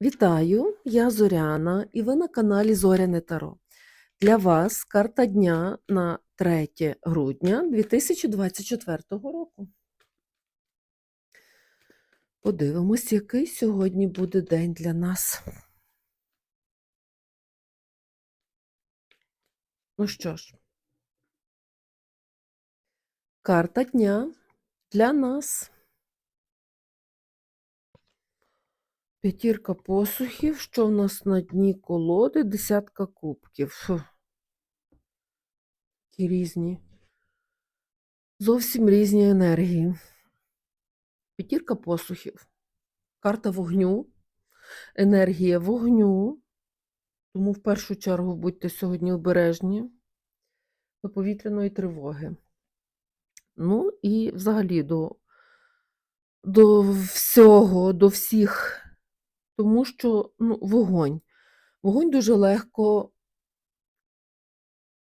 Вітаю, я Зоряна, і ви на каналі Зоряне Таро. Для вас карта дня на 3 грудня 2024 року. Подивимось, який сьогодні буде день для нас. Ну що ж, карта дня для нас. П'ятірка посухів, що в нас на дні колоди, десятка кубків. Фу. Такі різні. Зовсім різні енергії. П'ятірка посухів. Карта вогню, енергія вогню. Тому в першу чергу будьте сьогодні обережні до повітряної тривоги. Ну і взагалі до, до всього, до всіх тому що ну, вогонь. Вогонь дуже легко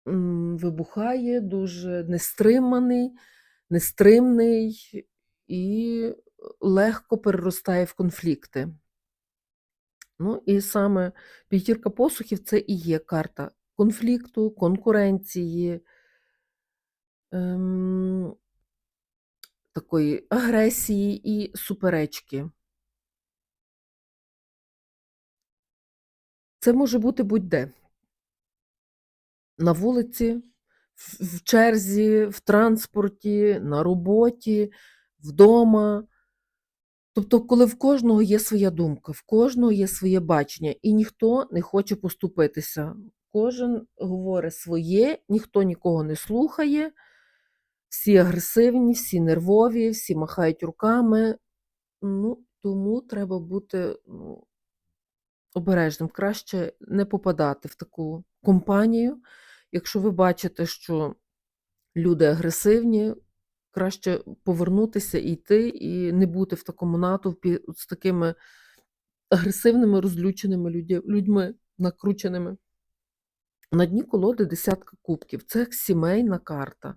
вибухає, дуже нестриманий, нестримний і легко переростає в конфлікти. Ну, і саме п'ятірка посухів це і є карта конфлікту, конкуренції, ем, такої агресії і суперечки. Це може бути будь-де. На вулиці, в черзі, в транспорті, на роботі, вдома. Тобто, коли в кожного є своя думка, в кожного є своє бачення, і ніхто не хоче поступитися. Кожен говорить своє, ніхто нікого не слухає, всі агресивні, всі нервові, всі махають руками. Ну, тому треба бути ну, обережним. Краще не попадати в таку компанію. Якщо ви бачите, що люди агресивні, краще повернутися і йти, і не бути в такому натовпі з такими агресивними, розлюченими людьми, накрученими. На дні колоди десятка кубків. Це як сімейна карта.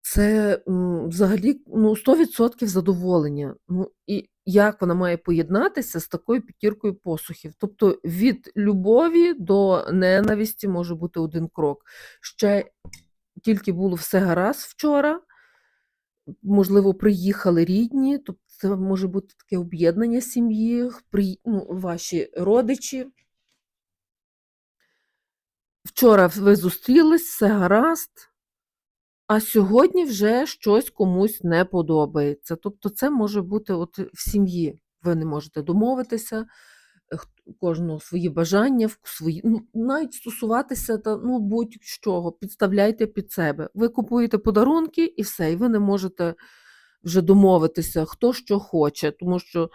Це взагалі ну, 100% задоволення. Ну, і як вона має поєднатися з такою п'ятіркою посухів? Тобто від любові до ненависті може бути один крок. Ще тільки було все гаразд вчора, можливо, приїхали рідні, тобто це може бути таке об'єднання сім'ї, ну, ваші родичі. Вчора ви зустрілись, все гаразд, а сьогодні вже щось комусь не подобається. Тобто це може бути от в сім'ї. Ви не можете домовитися, е, кожного свої бажання, свої, ну, навіть стосуватися та, ну, будь-чого, підставляйте під себе. Ви купуєте подарунки і все, і ви не можете вже домовитися, хто що хоче, тому що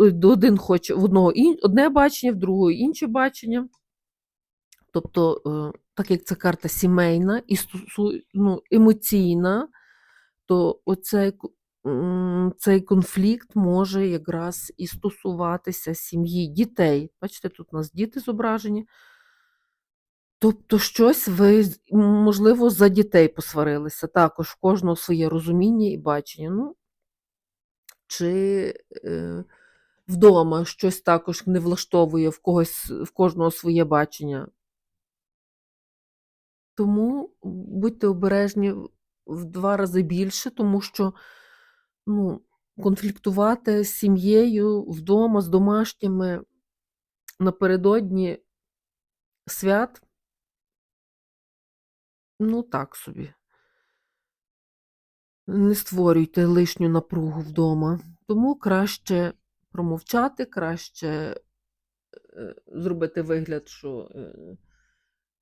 е, один хоче в одного одне бачення, в другого інше бачення. Тобто, е, так як це карта сімейна і ну, емоційна, то оцей, цей конфлікт може якраз і стосуватися сім'ї, дітей. Бачите, тут у нас діти зображені. Тобто, щось ви, можливо, за дітей посварилися. Також в кожного своє розуміння і бачення. Ну, чи е, вдома щось також не влаштовує в когось, в кожного своє бачення. Тому будьте обережні в 2 рази більше, тому що, ну, конфліктувати з сім'єю вдома, з домашніми напередодні свят, ну, так собі. Не створюйте лишню напругу вдома. Тому краще промовчати, краще, е, зробити вигляд, що, е,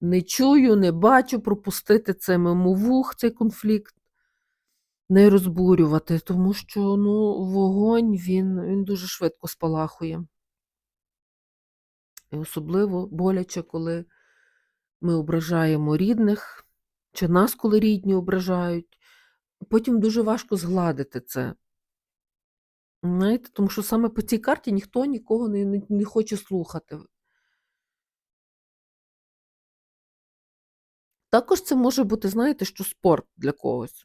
не чую, не бачу, пропустити це мимо вух, цей конфлікт. Не розбурювати, тому що, ну, вогонь, він він дуже швидко спалахує. І особливо боляче, коли ми ображаємо рідних, чи нас, коли рідні ображають. Потім дуже важко згладити це. Знаєте, тому що саме по цій карті ніхто нікого не, не, не хоче слухати. Також це може бути, знаєте, що спорт для когось.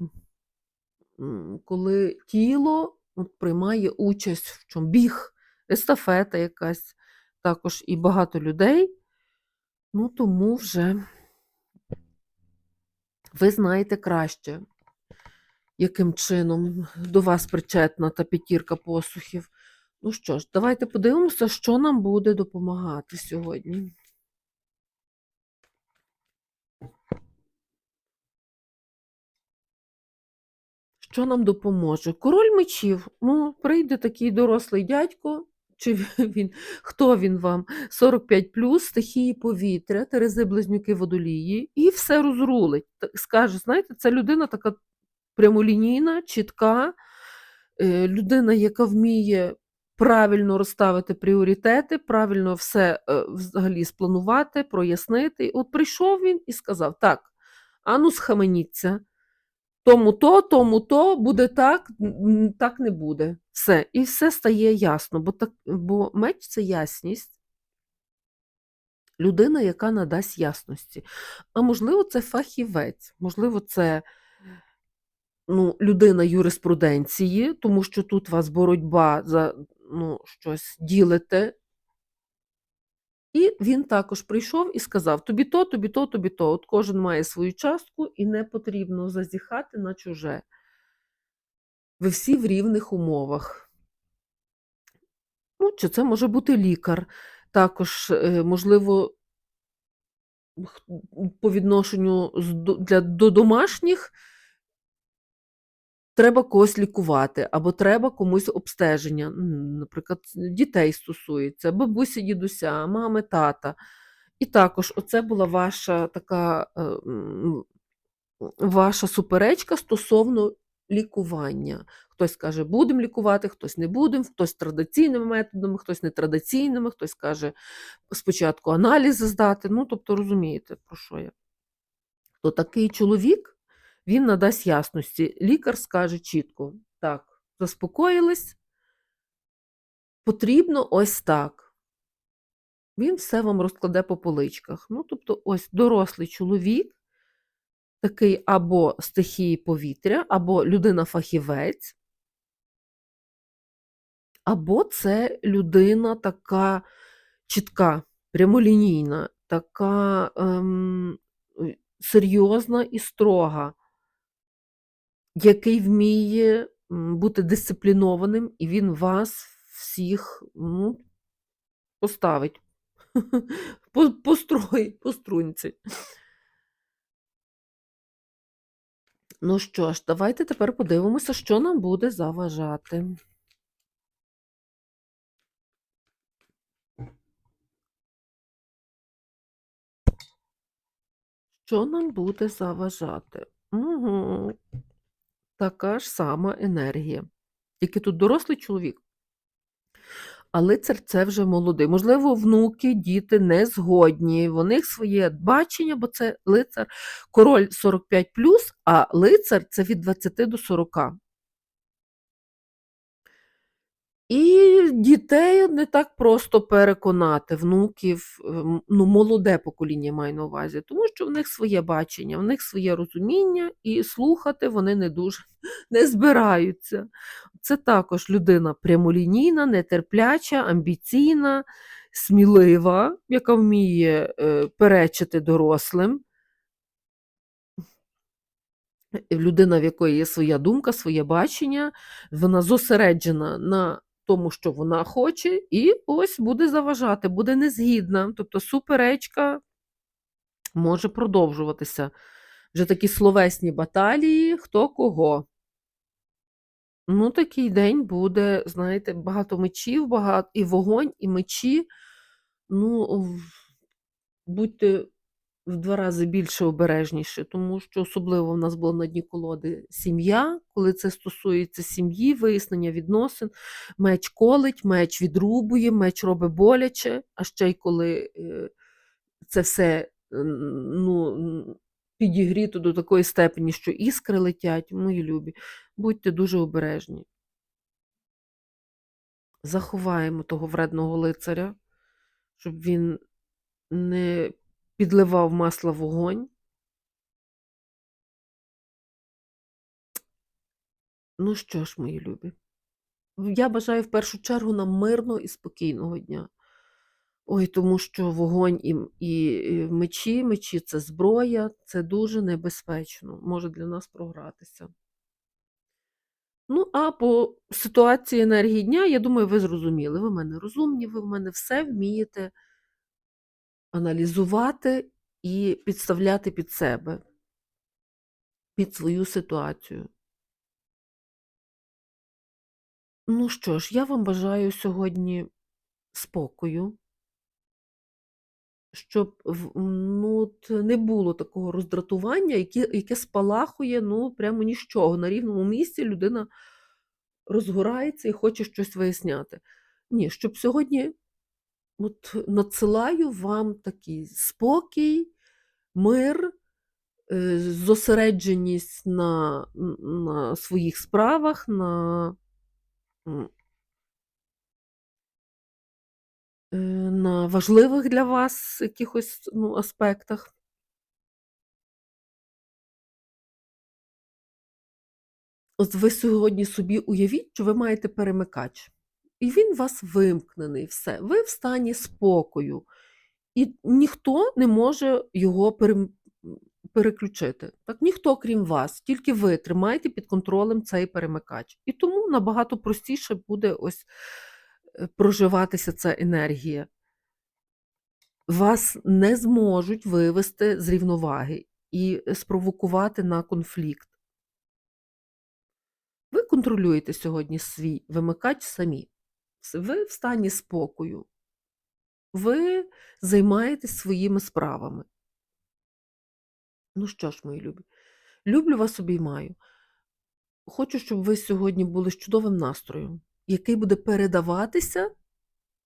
Коли тіло от, приймає участь в чому біг, естафета якась, також і багато людей. Ну, тому вже ви знаєте краще, яким чином до вас причетна та п'ятірка посухів. Ну що ж, давайте подивимося, що нам буде допомагати сьогодні. Що нам допоможе? Король мечів. Ну, прийде такий дорослий дядько, чи він, хто він вам? 45 плюс стихії повітря, Терези близнюки водолії, і все розрулить. Скаже, знаєте, це людина така прямолінійна, чітка, е, людина, яка вміє правильно розставити пріоритети, правильно все е, взагалі спланувати, прояснити. От прийшов він і сказав: так, ану схаменіться. Тому то, тому то, буде так, так не буде. Все. І все стає ясно, бо, так, бо меч це ясність. Людина, яка надасть ясності. А можливо, це фахівець, можливо, це ну, людина юриспруденції, тому що тут у вас боротьба за ну, щось ділите. І він також прийшов і сказав: тобі то, тобі то, тобі то. От кожен має свою частку, і не потрібно зазіхати на чуже. Ви всі в рівних умовах. Ну, чи це може бути лікар, також, е, можливо, по відношенню до домашніх треба когось лікувати, або треба комусь обстеження. Наприклад, дітей стосується, бабусі, дідуся, мами, тата. І також оце була ваша така е, ваша суперечка стосовно лікування. Хтось каже, будемо лікувати, хтось не будемо, хтось традиційними методами, хтось нетрадиційними, хтось каже спочатку аналізи здати. Ну, тобто, розумієте, про що я. То такий чоловік він надасть ясності. Лікар скаже чітко: так, заспокоїлись, потрібно ось так. Він все вам розкладе по поличках. Ну, тобто, ось дорослий чоловік, такий або стихії повітря, або людина-фахівець, або це людина така чітка, прямолінійна, така ем, серйозна і строга, який вміє бути дисциплінованим, і він вас всіх ну, поставить по, струнці. Ну що ж, давайте тепер подивимося, що нам буде заважати. Що нам буде заважати? Угу. Така ж сама енергія. Тільки тут дорослий чоловік. А лицар це вже молодий. Можливо, внуки, діти не згодні. В них своє бачення, бо це лицар, король 45, а лицар це від 20 до 40. І дітей не так просто переконати, внуків, ем, ну, молоде покоління маю на увазі, тому що в них своє бачення, в них своє розуміння, і слухати вони не дуже не збираються. Це також людина прямолінійна, нетерпляча, амбіційна, смілива, яка вміє е, перечити дорослим. Людина, в якої є своя думка, своє бачення, вона зосереджена на тому, що вона хоче, і ось буде заважати, буде незгідна. Тобто суперечка може продовжуватися. Вже такі словесні баталії, хто кого. Ну, такий день буде, знаєте, багато мечів, багато і вогонь, і мечі. Ну, будьте в два рази більше обережніше, тому що особливо в нас було на дні колоди сім'я, коли це стосується сім'ї, вияснення відносин, меч колить, меч відрубує, меч робить боляче, а ще й коли е, це все ну, підігріто до такої степені, що іскри летять, мої любі, будьте дуже обережні. Заховаємо того вредного лицаря, щоб він не підливав масло в вогонь. Ну що ж, мої любі, Я бажаю в першу чергу нам мирного і спокійного дня. Ой, тому що вогонь і, і мечі, мечі це зброя, це дуже небезпечно, може для нас програтися. Ну, а по ситуації енергії дня, я думаю, ви зрозуміли. Ви в мене розумні, ви в мене все вмієте аналізувати і підставляти під себе, під свою ситуацію. Ну що ж, я вам бажаю сьогодні спокою, щоб ну, не було такого роздратування, яке, яке спалахує ну, прямо нічого. На рівному місці людина розгорається і хоче щось виясняти. Ні, щоб сьогодні от надсилаю вам такий спокій, мир, е, зосередженість на, на своїх справах, на, е, на важливих для вас якихось ну, аспектах. От ви сьогодні собі уявіть, що ви маєте перемикач, і він вас вимкнений, все. Ви в стані спокою, і ніхто не може його переключити. Так, ніхто, крім вас, тільки ви тримаєте під контролем цей перемикач. І тому набагато простіше буде ось е, проживатися ця енергія. Вас не зможуть вивести з рівноваги і спровокувати на конфлікт. Ви контролюєте сьогодні свій вимикач самі. Ви в стані спокою. Ви займаєтесь своїми справами. Ну що ж, мої любі, люблю вас обіймаю. Хочу, щоб ви сьогодні були з чудовим настроєм, який буде передаватися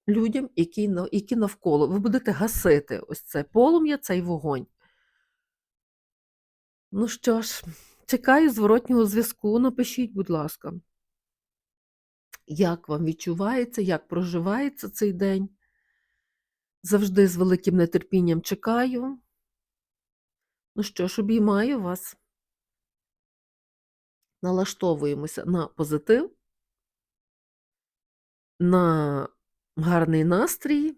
людям, які, які навколо. Ви будете гасити ось це полум'я, цей вогонь. Ну що ж, чекаю зворотнього зв'язку. Напишіть, будь ласка, як вам відчувається, як проживається цей день. Завжди з великим нетерпінням чекаю. Ну що ж, обіймаю вас. Налаштовуємося на позитив, на гарний настрій,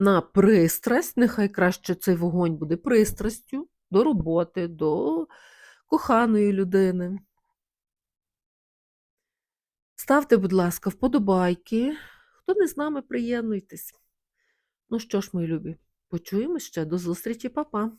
на пристрасть. Нехай краще цей вогонь буде пристрастю до роботи, до коханої людини. Ставте, будь ласка, вподобайки. Хто не з нами, приєднуйтесь. Ну що ж, мої любі, почуємось ще. До зустрічі, па-па.